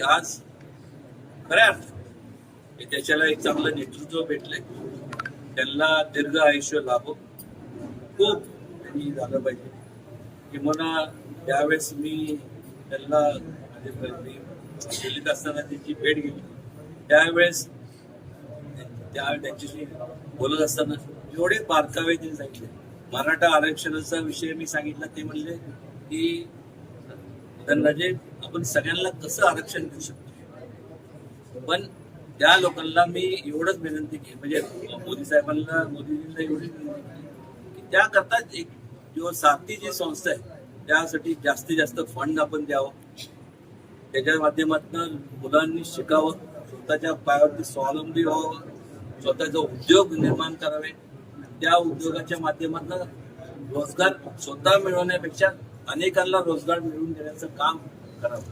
आज खऱ्या अर्थाने त्याच्याला एक चांगलं नेतृत्व भेटलंय. त्यांना दीर्घ आयुष्य लाभो. खूप त्यांनी झालं पाहिजे. किंवा त्यावेळेस मी त्यांना दिल्लीत असताना त्यांची भेट घेतली. त्यावेळेस त्या त्यांच्याशी बोलत असताना एवढे बारकावे त्यांनी सांगितले. मराठा आरक्षणाचा विषय मी सांगितला ते म्हणले की धनराजे आपण सगळ्यांना कसं आरक्षण देऊ शकतो? पण त्या लोकांना मी एवढंच विनंती केली म्हणजे मोदी साहेबांना मोदीजींना एवढीच विनंती की त्याकरता एक जो साथी जी संस्था आहे त्यासाठी जास्तीत जास्त फंड आपण द्यावं. त्याच्या माध्यमातून मुलांनी शिकावं स्वतःच्या पायावरती स्वावलंबी व्हावं स्वतःचा उद्योग निर्माण करावे. त्या उद्योगाच्या माध्यमातून रोजगार स्वतः मिळवण्यापेक्षा अनेकांना रोजगार मिळवून देण्याचं काम करावं